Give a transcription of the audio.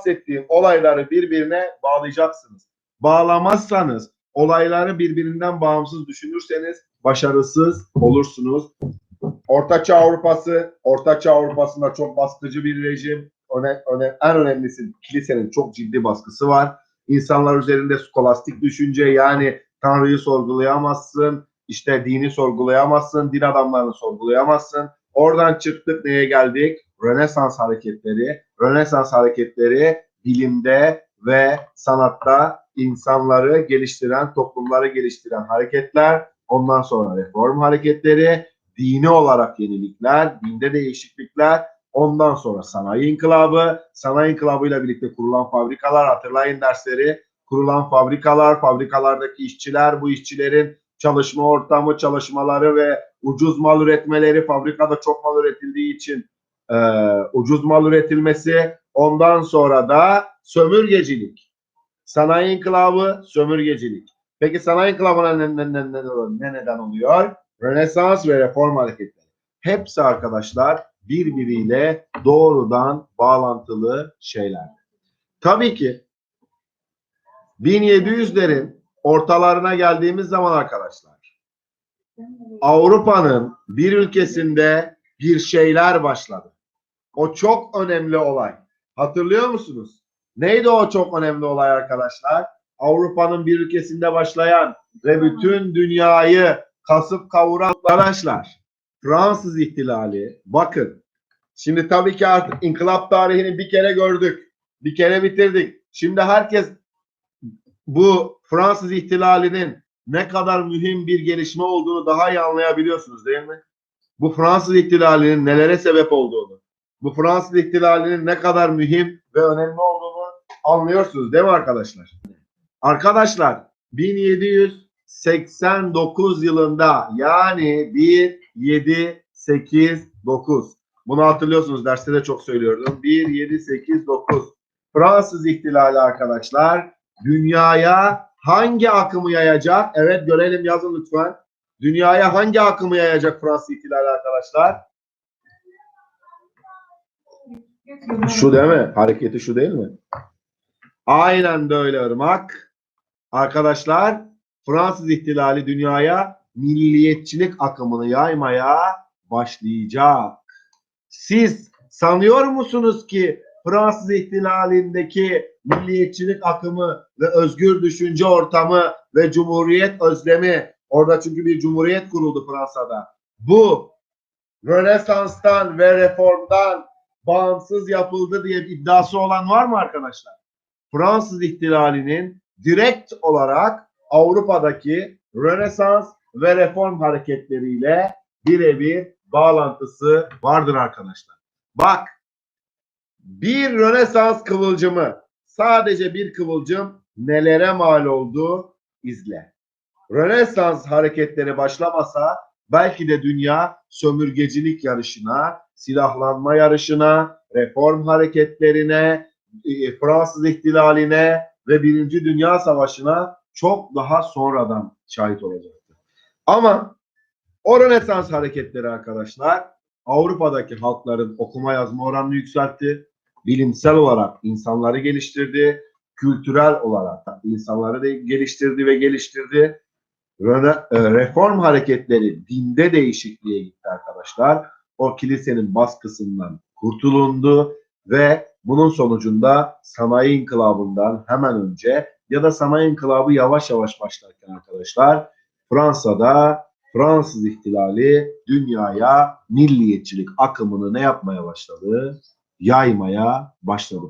bahsettiğim olayları birbirine bağlayacaksınız. Bağlamazsanız, olayları birbirinden bağımsız düşünürseniz başarısız olursunuz. Ortaçağ Avrupası, Ortaçağ Avrupa'sında çok baskıcı bir rejim. Öne, öne, en önemlisi kilisenin çok ciddi baskısı var. İnsanlar üzerinde skolastik düşünce yani Tanrı'yı sorgulayamazsın, işte dini sorgulayamazsın, din adamlarını sorgulayamazsın. Oradan çıktık neye geldik? Rönesans hareketleri. Rönesans hareketleri bilimde ve sanatta insanları geliştiren, toplumları geliştiren hareketler. Ondan sonra reform hareketleri, dini olarak yenilikler, dinde değişiklikler. Ondan sonra sanayi inkılabı, sanayi inkılabıyla birlikte kurulan fabrikalar, hatırlayın dersleri, kurulan fabrikalar, fabrikalardaki işçiler, bu işçilerin çalışma ortamı, çalışmaları ve ucuz mal üretmeleri, fabrikada çok mal üretildiği için e, ucuz mal üretilmesi, ondan sonra da sömürgecilik. Sanayi inkılabı, sömürgecilik. Peki sanayi inkılabına ne, ne, ne, ne, ne neden oluyor? Rönesans ve reform hareketleri. Hepsi arkadaşlar birbiriyle doğrudan bağlantılı şeyler. Tabii ki 1700'lerin ortalarına geldiğimiz zaman arkadaşlar Avrupa'nın bir ülkesinde bir şeyler başladı. O çok önemli olay. Hatırlıyor musunuz? Neydi o çok önemli olay arkadaşlar? Avrupa'nın bir ülkesinde başlayan ve bütün dünyayı kasıp kavuran arkadaşlar. Fransız ihtilali. Bakın. Şimdi tabii ki artık inkılap tarihini bir kere gördük. Bir kere bitirdik. Şimdi herkes bu Fransız ihtilalinin ne kadar mühim bir gelişme olduğunu daha iyi anlayabiliyorsunuz değil mi? Bu Fransız ihtilalinin nelere sebep olduğunu, bu Fransız ihtilalinin ne kadar mühim ve önemli olduğunu anlıyorsunuz değil mi arkadaşlar? Arkadaşlar 1789 yılında yani 1 7 8 9 bunu hatırlıyorsunuz derste de çok söylüyordum. 1 7 8 9 Fransız ihtilali arkadaşlar dünyaya hangi akımı yayacak? Evet görelim yazın lütfen. Dünyaya hangi akımı yayacak Fransız ihtilali arkadaşlar? Şu değil mi? Hareketi şu değil mi? Aynen de öyle ırmak. Arkadaşlar Fransız ihtilali dünyaya milliyetçilik akımını yaymaya başlayacak. Siz sanıyor musunuz ki Fransız ihtilalindeki milliyetçilik akımı ve özgür düşünce ortamı ve cumhuriyet özlemi orada çünkü bir cumhuriyet kuruldu Fransa'da. Bu Rönesans'tan ve reformdan bağımsız yapıldı diye bir iddiası olan var mı arkadaşlar? Fransız ihtilalinin direkt olarak Avrupa'daki Rönesans ve reform hareketleriyle birebir bağlantısı vardır arkadaşlar. Bak bir Rönesans kıvılcımı sadece bir kıvılcım nelere mal oldu izle. Rönesans hareketleri başlamasa belki de dünya sömürgecilik yarışına, silahlanma yarışına, reform hareketlerine, e, Fransız ihtilaline ve Birinci Dünya Savaşı'na çok daha sonradan şahit olacaktı. Ama o Rönesans hareketleri arkadaşlar Avrupa'daki halkların okuma yazma oranını yükseltti. Bilimsel olarak insanları geliştirdi. Kültürel olarak insanları da geliştirdi ve geliştirdi. E, Reform hareketleri dinde değişikliğe gitti arkadaşlar. O kilisenin baskısından kurtulundu ve bunun sonucunda sanayi inkılabından hemen önce ya da sanayi inkılabı yavaş yavaş başlarken arkadaşlar Fransa'da Fransız ihtilali dünyaya milliyetçilik akımını ne yapmaya başladı? Yaymaya başladı.